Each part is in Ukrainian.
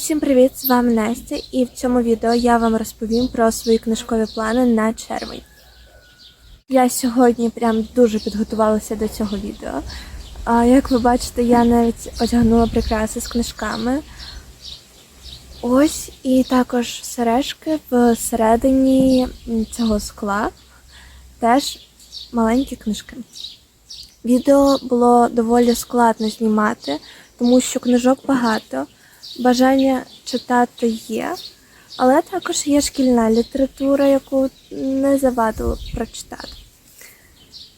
Усім привіт! З вами Настя, і в цьому відео я вам розповім про свої книжкові плани на червень. Я сьогодні прям дуже підготувалася до цього відео. Як ви бачите, я навіть одягнула прикраси з книжками. Ось і також сережки всередині цього скла. Теж маленькі книжки. Відео було доволі складно знімати, тому що книжок багато. Бажання читати є, але також є шкільна література, яку не завадило прочитати.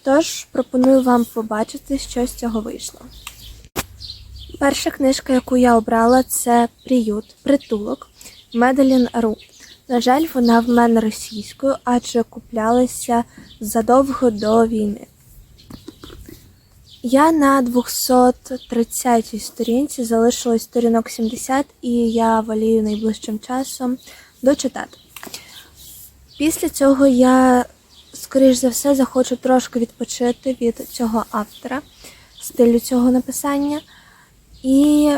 Тож пропоную вам побачити, що з цього вийшло. Перша книжка, яку я обрала, це Приют, притулок Меделін Ру. На жаль, вона в мене російською, адже куплялася задовго до війни. Я на 230 сторінці залишилось сторінок 70, і я волію найближчим часом дочитати. Після цього я, скоріш за все, захочу трошки відпочити від цього автора, стилю цього написання, і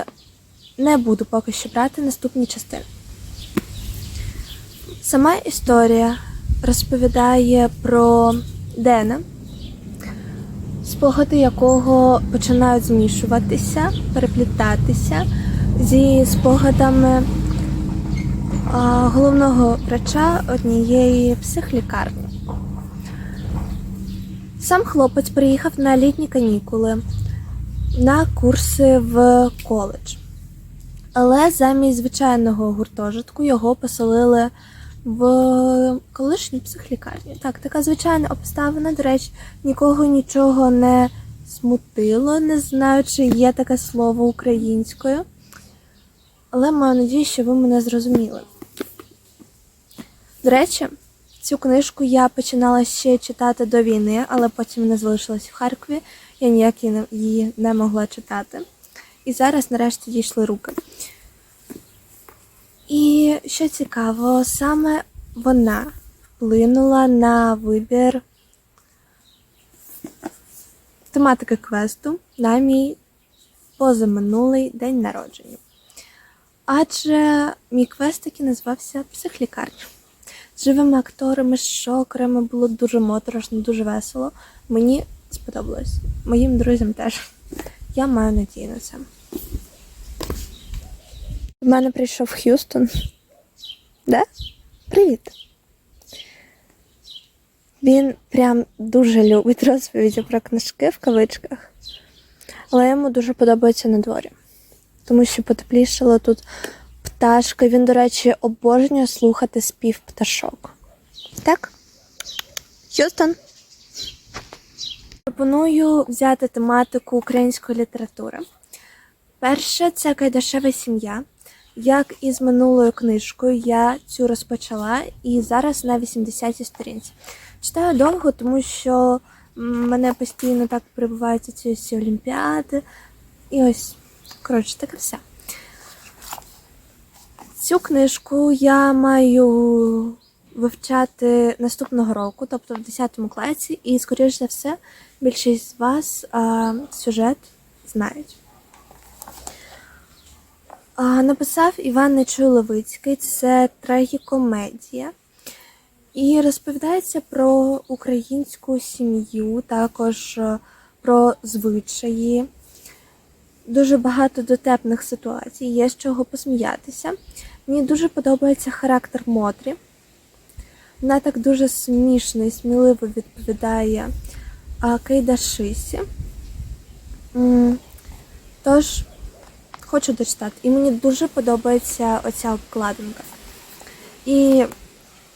не буду поки що брати наступні частини. Сама історія розповідає про Дена спогади якого починають змішуватися, переплітатися зі спогадами головного врача однієї психлікарні. Сам хлопець приїхав на літні канікули на курси в коледж. Але замість звичайного гуртожитку його поселили в колишній психлікарні. Так, така звичайна обставина, до речі, нікого нічого не смутило, не знаю, чи є таке слово українською. Але маю надію, що ви мене зрозуміли. До речі, цю книжку я починала ще читати до війни, але потім не залишилась в Харкові. Я ніяк її не могла читати. І зараз, нарешті, дійшли руки. І що цікаво, саме вона вплинула на вибір тематики квесту на мій позаминулий день народження. Адже мій квест таки називався Психлікарня. З живими акторами, з шокерами було дуже моторошно, дуже весело. Мені сподобалось. Моїм друзям теж. Я маю надію на це. В мене прийшов Х'юстон. Да? Привіт. Він прям дуже любить розповіді про книжки в кавичках. Але йому дуже подобається на дворі. Тому що потеплішало тут пташка. Він, до речі, обожнює слухати спів пташок. Так? Х'юстон. Пропоную взяти тематику української літератури. Перше це Кайдашева сім'я. Як і з минулою книжкою, я цю розпочала і зараз на 80-й сторінці. Читаю довго, тому що мене постійно так прибуваються ці всі олімпіади. І ось, коротше, таке все. Цю книжку я маю вивчати наступного року, тобто в 10 класі, і, скоріш за все, більшість з вас а, сюжет знають. Написав Іван Нечуй Левицький, це трагікомедія. І розповідається про українську сім'ю, також е, про звичаї. Дуже багато дотепних ситуацій, є з чого посміятися. Мені дуже подобається характер Мотрі. Вона так дуже смішно і сміливо відповідає Кейдашисі. Тож, хочу дочитати. І мені дуже подобається оця обкладинка. І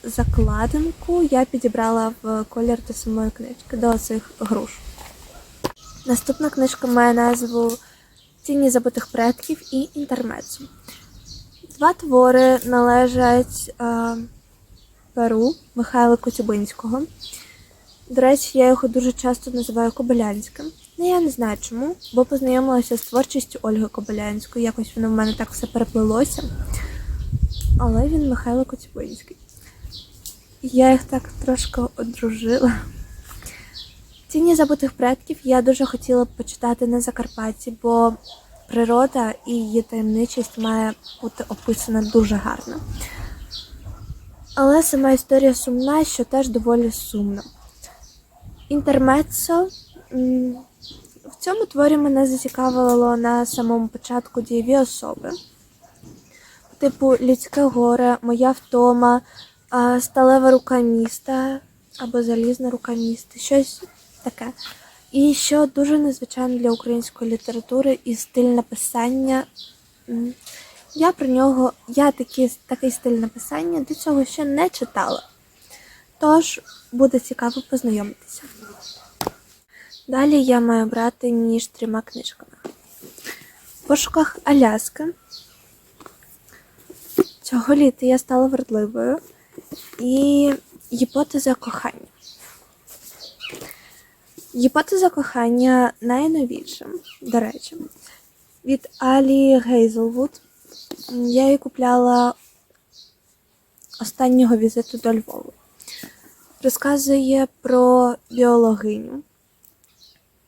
закладинку я підібрала в колір до самої книжки, до цих груш. Наступна книжка має назву Тіні забутих предків і інтермецу. Два твори належать е, перу Михайла Коцюбинського. До речі, я його дуже часто називаю Кобилянським. Ну, я не знаю чому, бо познайомилася з творчістю Ольги Кобилянської. Якось воно в мене так все переплилося. Але він Михайло Коцюбинський. Я їх так трошки одружила. Тіні забутих предків я дуже хотіла б почитати на Закарпатті, бо природа і її таємничість має бути описана дуже гарно. Але сама історія сумна, що теж доволі сумно. Інтермеццо. Цьому творі мене зацікавило на самому початку дієві особи. Типу людське горе, моя втома, сталева рука міста або залізна рука міста, щось таке. І що дуже незвичайно для української літератури і стиль написання. Я про нього, я такі, такий стиль написання до цього ще не читала. Тож буде цікаво познайомитися. Далі я маю брати між трьома книжками. В пошуках Аляски. Цього літа я стала вродливою і гіпотеза кохання. Гіпотеза кохання найновіша, до речі, від Алі Гейзелвуд. Я її купляла останнього візиту до Львова. Розказує про біологиню,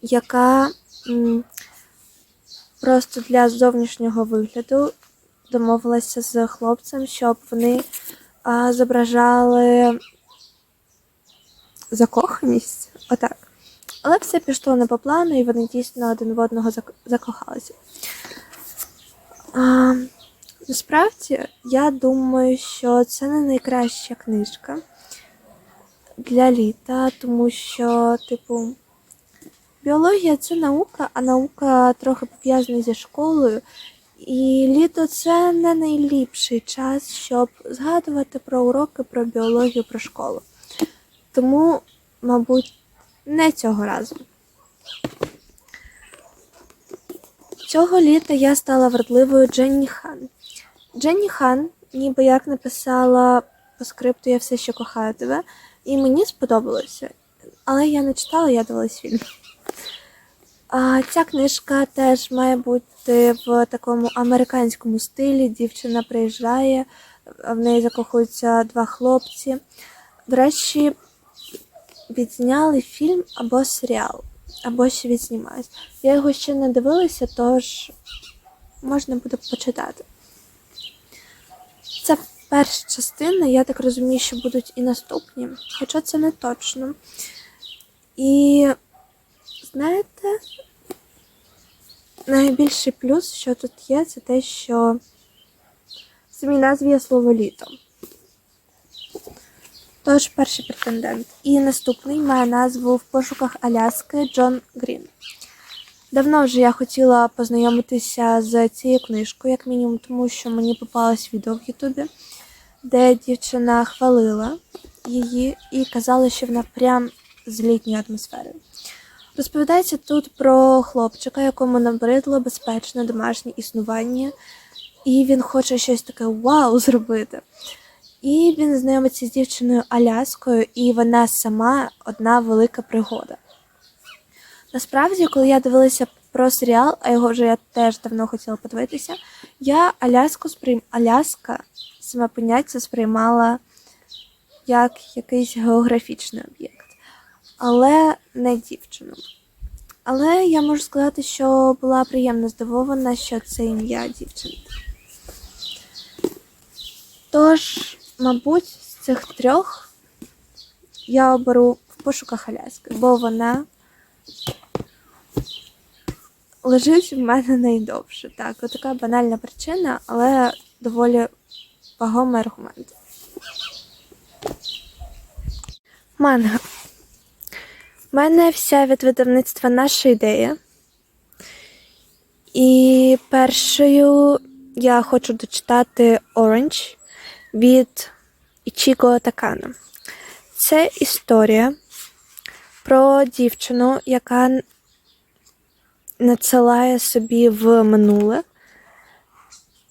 яка просто для зовнішнього вигляду домовилася з хлопцем, щоб вони зображали закоханість. Отак. Але все пішло не по плану, і вони дійсно один в одного зак- закохалися. А, насправді, я думаю, що це не найкраща книжка для літа, тому що, типу, біологія це наука, а наука трохи пов'язана зі школою. І літо це не найліпший час, щоб згадувати про уроки, про біологію, про школу. Тому, мабуть, не цього разу. Цього літа я стала вродливою Дженні Хан. Дженні Хан, ніби як написала по скрипту Я все ще кохаю тебе, і мені сподобалося. Але я не читала, я дивилась фільм. А ця книжка теж має бути в такому американському стилі. Дівчина приїжджає, в неї закохуються два хлопці. До речі, відзняли фільм або серіал, або ще відзнімають. Я його ще не дивилася, тож можна буде почитати. Це перша частина, я так розумію, що будуть і наступні, хоча це не точно. І знаєте, найбільший плюс, що тут є, це те, що в самій назві є слово літо. Тож перший претендент. І наступний має назву В пошуках Аляски Джон Грін. Давно вже я хотіла познайомитися з цією книжкою, як мінімум, тому що мені попалось відео в Ютубі, де дівчина хвалила її і казала, що вона прям з літньої атмосфери. Розповідається тут про хлопчика, якому набридло безпечне домашнє існування, і він хоче щось таке вау зробити. І він знайомиться з дівчиною Аляскою, і вона сама одна велика пригода. Насправді, коли я дивилася про серіал, а його вже я теж давно хотіла подивитися, я Аляску сприйм... Аляска саме поняття сприймала як якийсь географічний об'єкт, але не дівчину. Але я можу сказати, що була приємно здивована, що це ім'я дівчини. Тож, мабуть, з цих трьох я оберу в пошуках Аляски, бо вона лежить в мене найдовше. Так, от така банальна причина, але доволі вагомий аргумент. Манга. У мене вся від видавництва наша ідея. І першою я хочу дочитати Orange від Ічіго Такана. Це історія про дівчину, яка надсилає собі в минуле.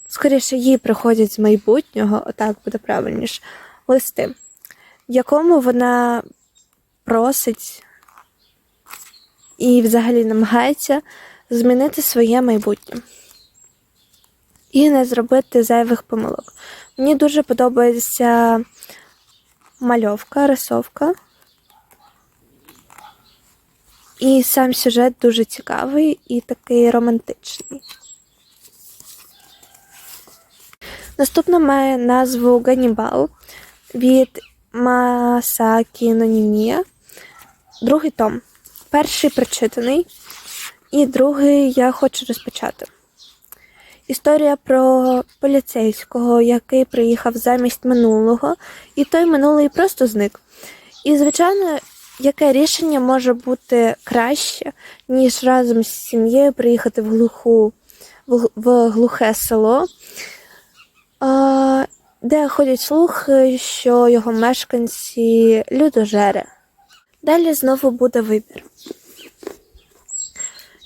Скоріше, їй приходять з майбутнього, отак буде правильніше, листи, в якому вона просить і взагалі намагається змінити своє майбутнє і не зробити зайвих помилок. Мені дуже подобається мальовка, рисовка. І сам сюжет дуже цікавий і такий романтичний. Наступна має назву Ганібал від Масакі Другий том. Перший прочитаний, і другий я хочу розпочати. Історія про поліцейського, який приїхав замість минулого, і той минулий просто зник. І, звичайно, яке рішення може бути краще, ніж разом з сім'єю приїхати в глуху, в глухе село, де ходять слухи, що його мешканці людожери. Далі знову буде вибір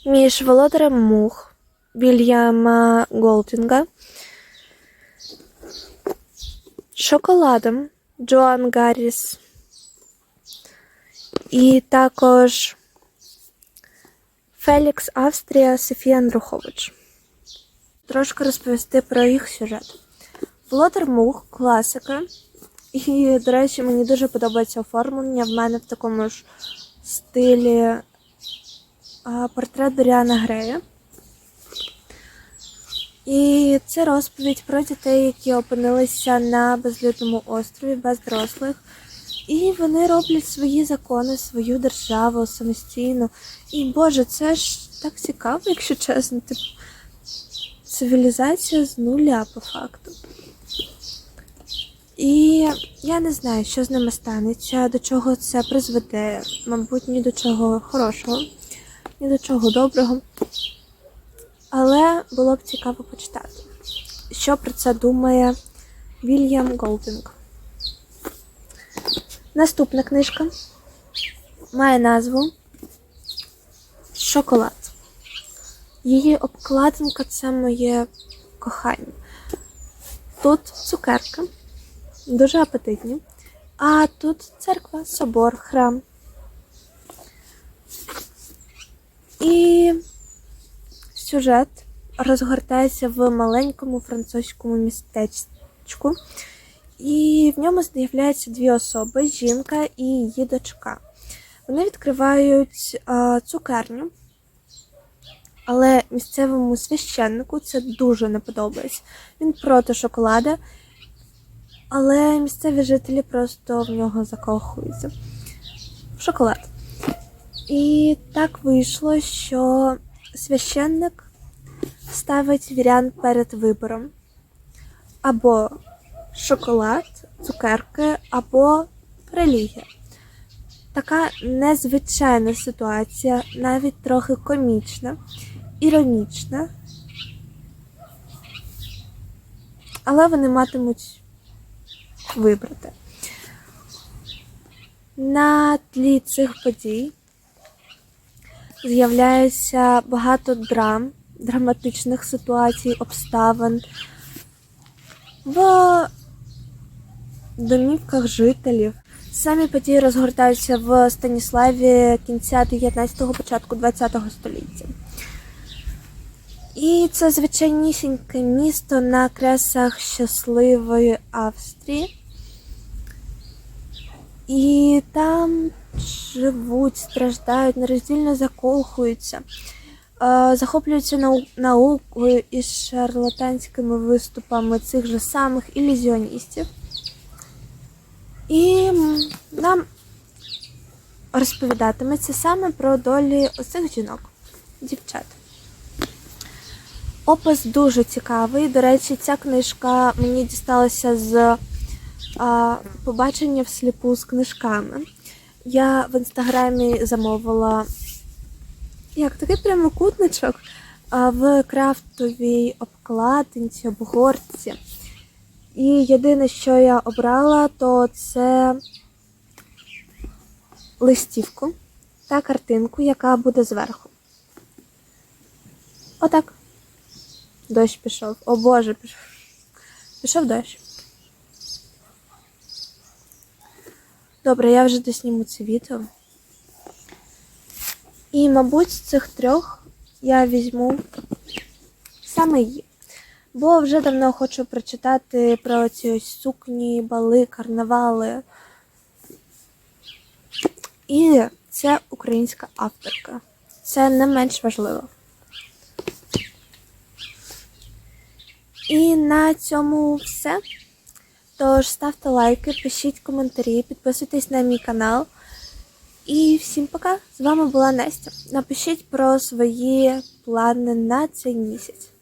між володарем мух Вільяма Голдінга, шоколадом Джоан Гарріс і також Фелікс Австрія Софія Андрухович. Трошки розповісти про їх сюжет. Володар Мух класика. І, до речі, мені дуже подобається оформлення. В мене в такому ж стилі портрет Доріана Грея. І це розповідь про дітей, які опинилися на безлюдному острові без дорослих. І вони роблять свої закони, свою державу самостійно. І Боже, це ж так цікаво, якщо чесно. Типу, цивілізація з нуля по факту. І я не знаю, що з ними станеться, до чого це призведе. Мабуть, ні до чого хорошого, ні до чого доброго. Але було б цікаво почитати, що про це думає Вільям Голдинг. Наступна книжка має назву Шоколад. Її обкладинка це моє кохання. Тут цукерка, дуже апетитні. А тут церква, собор, храм. І сюжет розгортається в маленькому французькому містечку. І в ньому з'являються дві особи жінка і її дочка. Вони відкривають а, цукерню, але місцевому священнику це дуже не подобається. Він проти шоколада, але місцеві жителі просто в нього закохуються в шоколад. І так вийшло, що священник ставить вірян перед вибором або шоколад, цукерки, або релігія. Така незвичайна ситуація, навіть трохи комічна, іронічна. Але вони матимуть вибрати. На тлі цих подій з'являється багато драм, драматичних ситуацій, обставин в домівках жителів. Самі події розгортаються в Станіславі кінця 19-го, початку 20-го століття. І це звичайнісіньке місто на кресах щасливої Австрії. І там живуть, страждають, нероздільно закохуються, е, захоплюються наукою і шарлатанськими виступами цих же самих ілюзіоністів. І нам розповідатиметься саме про долі оцих жінок, дівчат. Опис дуже цікавий. До речі, ця книжка мені дісталася з побачення всліпу з книжками. Я в інстаграмі замовила як такий прямокутничок в крафтовій обкладинці, обгорці. І єдине, що я обрала, то це листівку та картинку, яка буде зверху. Отак. Дощ пішов. О Боже, пішов. Пішов дощ. Добре, я вже досніму це відео. І, мабуть, з цих трьох я візьму саме її. Бо вже давно хочу прочитати про ці ось сукні, бали, карнавали. І це українська авторка. Це не менш важливо. І на цьому все. Тож ставте лайки, пишіть коментарі, підписуйтесь на мій канал. І всім пока! З вами була Настя. Напишіть про свої плани на цей місяць.